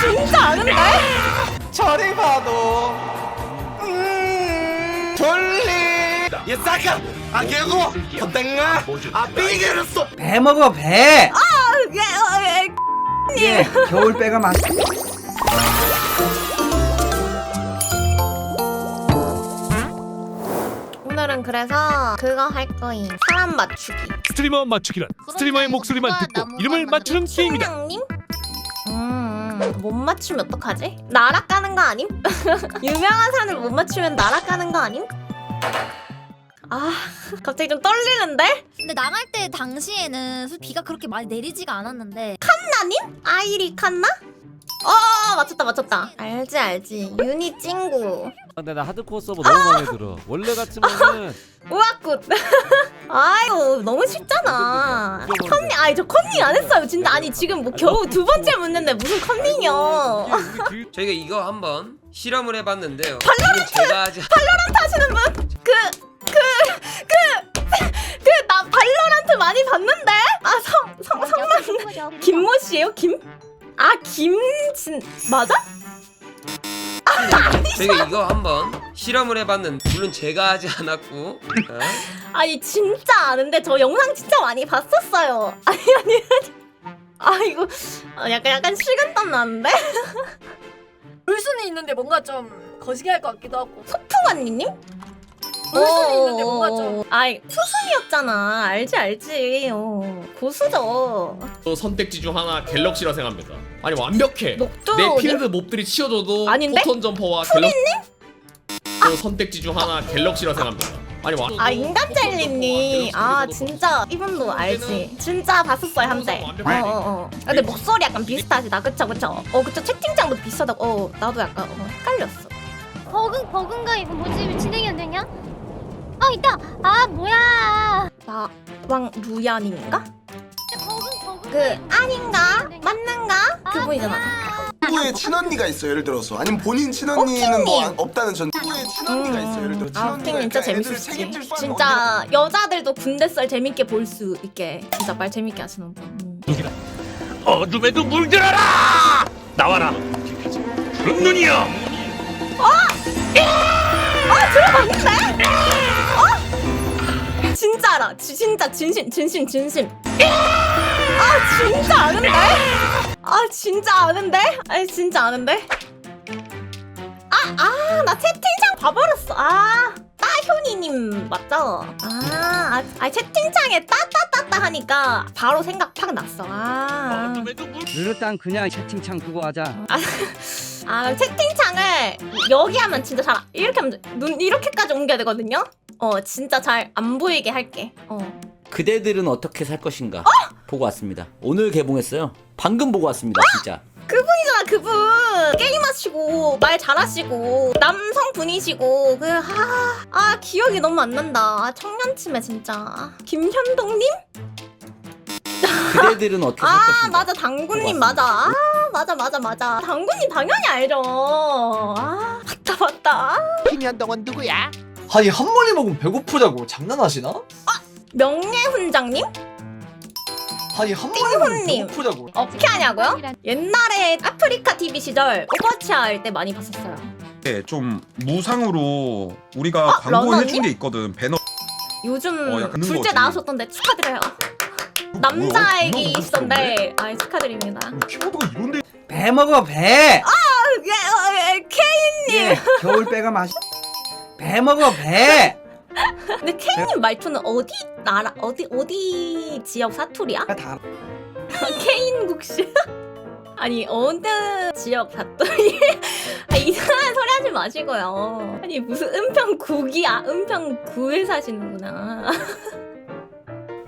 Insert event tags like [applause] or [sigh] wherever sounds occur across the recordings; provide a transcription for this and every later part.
진짜 아는데? 저리 봐도 음 졸리 예사카 아게고 호땡아 아 삐게를 쏘배 먹어 배. 아, 예, 어, 예. 예, 겨울 배가 맛. 오늘은 그래서 그거 할 거임. 사람 맞추기. 스트리머 맞추기란 스트리머의 목소리만 듣고 이름을 맞추는 게임이다. 춘향님? 음, 못 맞추면 어떡하지? 날아가는 거 아님? [laughs] 유명한 사람을 못 맞추면 날아가는 거 아님? 아, 갑자기 좀 떨리는데? 근데 나갈 때 당시에는 수- 비가 그렇게 많이 내리지가 않았는데 칸나님? 아이리 칸나? 어, 맞췄다, 맞췄다. 알지, 알지. 유니 찡구. 근데 나 하드코어 서버 너무 마음에 들어. 원래 같으면은 [laughs] 우와굿. [laughs] 아이고, 너무 쉽잖아. 컨닝, 아니, 저 컨닝 안 했어요. 진짜. 아니, 지금 뭐 겨우 두 번째 묻는데 무슨 컨닝이요. [laughs] 저희가 이거 한번 실험을 해봤는데요. 발로란트! 제가 아직 하시는 분? 그, 그, 그, 그, 나 발로란트 많이 봤는데? 아, 성, 성, 성만. 김모 씨예요 김? 아, 김진, 맞아? 저희가 이거 한번 실험을 해봤는데 물론 제가 하지 않았고 어? 아니, 진짜 아는데 저 영상 진짜 많이 봤었어요. 아니, 아니, 아니. 아, 이거, 아, 약간, 약간 식은땀 나는데? [laughs] 물순이 있는데 뭔가 좀 거시기 할 것 같기도 하고 풍언니님? 있는데 뭔가 좀 아이, 투순이었잖아. 알지, 알지. 어, 고수죠. 또 선택지 중 하나 갤럭시라 생각합니다. 아니 완벽해. 녹두. 내 필드 몹들이 치워줘도 아닌데? 포톤 점퍼와 갤럭시. 또 선택지 중 하나 갤럭시라 생각합니다. 아니 완. 아 인간 젤리님 아 진짜 이분도 알지 진짜 봤었어요 한때 어어어 근데 목소리 약간 비슷하시다 그쵸 그쵸 어 그쵸 채팅창도 비슷하다고 어 나도 약간 어, 헷갈렸어 버그 버그인가 이거 뭐지 진행이 안 되냐? 아 있다. 아 뭐야. 나왕 루야님인가? 그 아닌가? 맞는가? 그분이잖아. 친구의 친언니가 있어 예를 들어서. 아니면 본인 친언니는 뭐 안- 없다는 전 친구의 친언니가 있어 예를 들어. 아 친언니가 킹 진짜 수 진짜 여자들도 군대 썰 재밌게 볼 수 있게 진짜 말 재밌게 하시는 분. 음. 어둠에도 물들어라! 나와라. 푸른 눈이여. 아 들어봤는데? 어? 진짜 알아. 지, 진짜 진심 진심 진심. 아 진짜 아는데? 아 진짜 아는데? 아니 진짜 아는데? 아 아 나 채팅창 봐버렸어. 아 따효니님 맞죠? 아, 아, 아 채팅창에 따따따따 하니까 바로 생각 팍 났어. 아. 느르땅 그냥 채팅창 두고 하자. 아 채팅창을 여기 하면 진짜 잘 이렇게 하면 눈 이렇게까지 옮겨야 되거든요. 어 진짜 잘 안 보이게 할게. 어. 그대들은 어떻게 살 것인가 보고 왔습니다. 오늘 개봉했어요. 방금 보고 왔습니다. 진짜. 그분 게임하시고 말 잘하시고 남성 분이시고 그 아 아, 기억이 너무 안 난다. 아, 청년침에 진짜 김현동님? 그대들은 어떻게 살아 것인가. 맞아 당구님 맞아. 아 맞아 맞아 맞아. 당구님 당연히 알죠. 아 맞다 맞다. 김현동은 누구야? 아니 한 번에 먹으면 배고프다고 장난하시나? 명예 훈장님? 아니 한 번에 먹으면 띵훈님. 배고프다고 어떻게 하냐고요? 옛날에 아프리카 TV 시절 오버워치 할때 많이 봤었어요. 네, 좀 무상으로 우리가 아, 광고해 러너님? 준게 있거든. 배너. 요즘 어, 약간 둘째 거지. 나오셨던데 축하드려요. 남자 애기 있었는데 아 축하드립니다. 키보드가 이런데 배 먹어 배. 예, 어, 예, 케이님. 예, 겨울 배가 맛. 배 먹어 배. 근데 케이님 말투는 어디 나라 어디 어디 지역 사투리야? 다 [laughs] 케인국 씨. [laughs] 아니 어느 지역 사투리? [laughs] 아, 이상한 소리 하지 마시고요. 아니 무슨 은평구기야? 은평구에 사시는구나.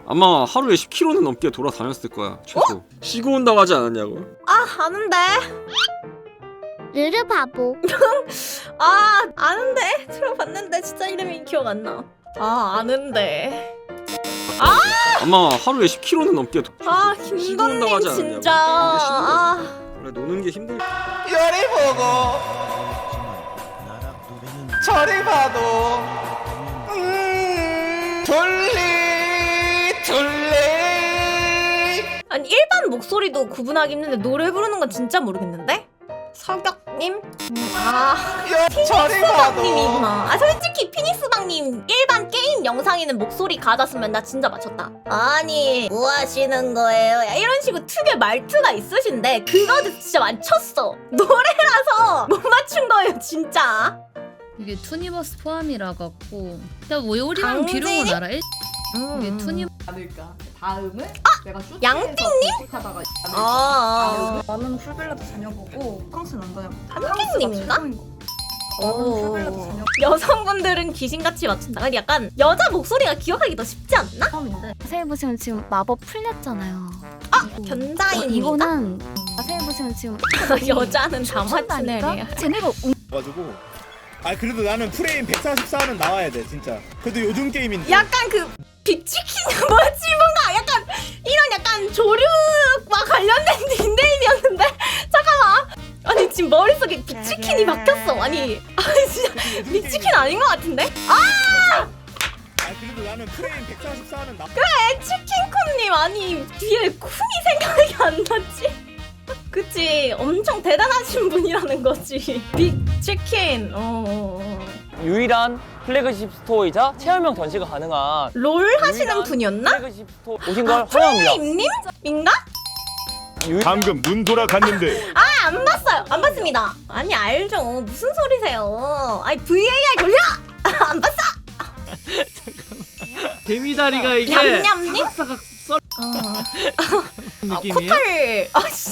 아마 하루에 10km는 넘게 돌아다녔을 거야 최소 쉬고 온다고 하지 않았냐고 아 아는데. 르르 바보 [laughs] 아 아는데 들어봤는데 진짜 이름이 기억 안 나. 아 아는데. 아마 하루에 10km는 넘게 도... 아 쉬고 온다고 하지 않았냐고. 진짜. 아. 원래 노는 게 힘들 열이 보고 저리 봐도 음 졸리 졸리 아니 일반 목소리도 구분하기 힘든데 노래 부르는 건 진짜 모르겠는데? 서격님? 음, 아 피니스방님이구나 아 솔직히 피니스방님 일반 게임 영상에는 목소리 가졌으면 나 진짜 맞췄다 아니 뭐 하시는 거예요? 야, 이런 식으로 특유의 말투가 있으신데 그거도 진짜 맞췄어 노래라서 못 맞춘 거예요 진짜 이게 투니버스 포함이라 갖고 나 오리랑 강진이? 비룡은 알아? 일- 음. 이게 투니 않을까. 다음은 내가 쇼츠에서 양띵님? 하다가 아, 나는 풀빌라도 다녀보고 캉스는 안 다녀보고? 나는. 풀빌라도 다녀보고 여성분들은 귀신같이 맞춘다 약간 여자 목소리가 기억하기 더 쉽지 않나? 처음인데 자세히 보시면 지금 마법 풀렸잖아요. 아 이거- 변자인입니다 이거는 자세히 보시면 지금 [laughs] 여자는 다 맞추네 춤춘다니까? 쟤네가 가지고 아 그래도 나는 프레임 144는 나와야 돼 진짜 그래도 요즘 게임인데 약간 그 빅치킨 뭐지 뭔가 약간 이런 약간 조류와 관련된 [laughs] 닉네임이었는데? 잠깐만. 아니 지금 머릿속에 빅치킨이 바뀌었어. 아니 아니 진짜 빅치킨 아닌 것 같은데? 아! 그래도 나는 프레임 144는 나 그래 치킨쿤님. 아니 뒤에 쿤이 생각이 안 나지? 그치? 엄청 대단하신 분이라는 거지. 빅치킨. 어, 어, 어. 유일한 플래그십 스토어이자 체험형 전시가 가능한 롤 하시는 유일한 분이었나? 플래그십 스토어. 오신 걸아 환영합니다. 플레임님 인가? 방금 눈 돌아갔는데. [laughs] 아 안 봤어요. 안 봤습니다. 아니 알죠. 무슨 소리세요? 아니 VAR 돌려! [laughs] 안 봤어! 개미다리가 이게 냠냠님? 썰 아, 느낌이에요? 코털. 아 씨.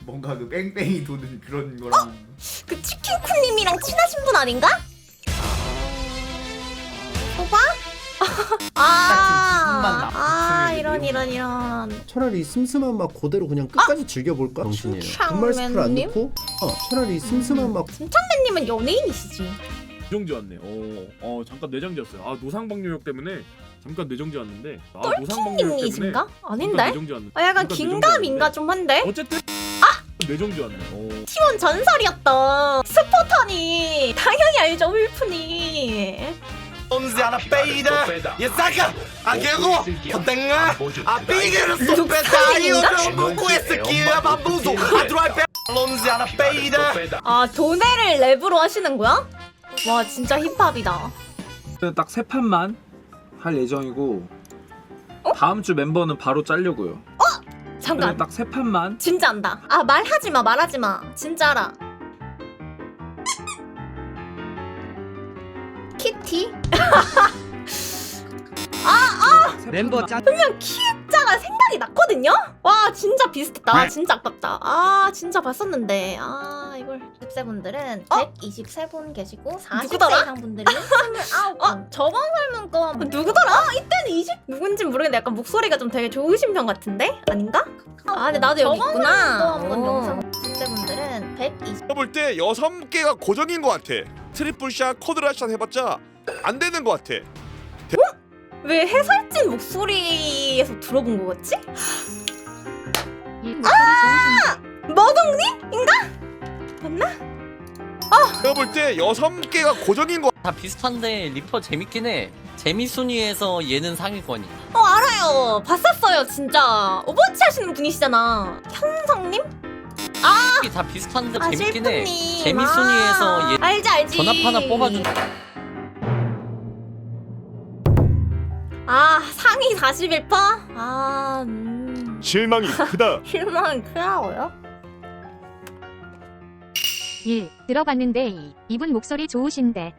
뭔가 그 뺑뺑이 도는 그런 거랑. 그 치킨쿤님이랑 친하신 분 아닌가? 오빠? [laughs] 아, 아 이런 이런 이런 차라리 슴슴한 맛 그대로 그냥 끝까지 즐겨볼까? 정신이에요. 분말 스프를 안? 넣고 어, 차라리 슴슴한 맛 김창배님은 연예인이시지 뇌정지 왔네 어, 어 잠깐 뇌정지였어요 아 노상방뇨역 때문에 잠깐 뇌정지 왔는데 아 때문에 똘킹님이신가? 잠깐 아닌데? 뇌정지 왔는데 아 약간 잠깐 긴가민가 뇌정지 좀 한데? 어쨌든 아 뇌정지 왔네 어. T1 전설이었던 스포터니 당연히 알죠 울프니 언제 하나 빼이다. 예 싸가. 아 개고 헛땡아. 아 삐게를 룩사님인가? 먹고 했을기야 바보소 아 드라이 빼. 언제 하나 빼이다. 아 도네를 랩으로 하시는 거야? 와 진짜 힙합이다. 딱 세 판만 할 예정이고 어? 다음 주 멤버는 바로 짜려고요. 잠깐. 딱 세 판만 진짜 안다. 아 말하지 마 말하지 마. 진짜라 키티? [laughs] 멤버 짜 분명 키자가 생각이 났거든요? 와 진짜 비슷했다. 아, 진짜 아깝다. 아 진짜 봤었는데. 아 이걸 10세분들은 123분 계시고 40세 이상 분들이 29분. 어? 저번 설문 거 누구더라? 20 누군지 모르겠는데 약간 목소리가 좀 되게 좋으신 편 같은데? 아닌가? 아 근데 나도 여기 있구나 한번 영상 10세분들은 120 볼때 여섯 개가 고정인 것 같아 트리플샷 쿼드라샷 해봤자 안 되는 것 같아 왜 해설진 목소리에서 들어본 거 같지? 아! 머동님인가? 맞나? 내가 볼 때 여섯 개가 고정인 것 다 비슷한데 리퍼 재밌긴 해. 재미 순위에서 얘는 상위권이. 어 알아요 봤었어요 진짜 오버워치 하시는 분이시잖아 현성님? 다 비슷한데 아 재밌긴 해. 실프님 재미 순위에서 아, 얘 알지 알지 전압 하나 뽑아준. 아 상위 41%? 아 음... 실망이 크다 [laughs] 실망이 크다고요? 1. 들어봤는데 이분 목소리 좋으신데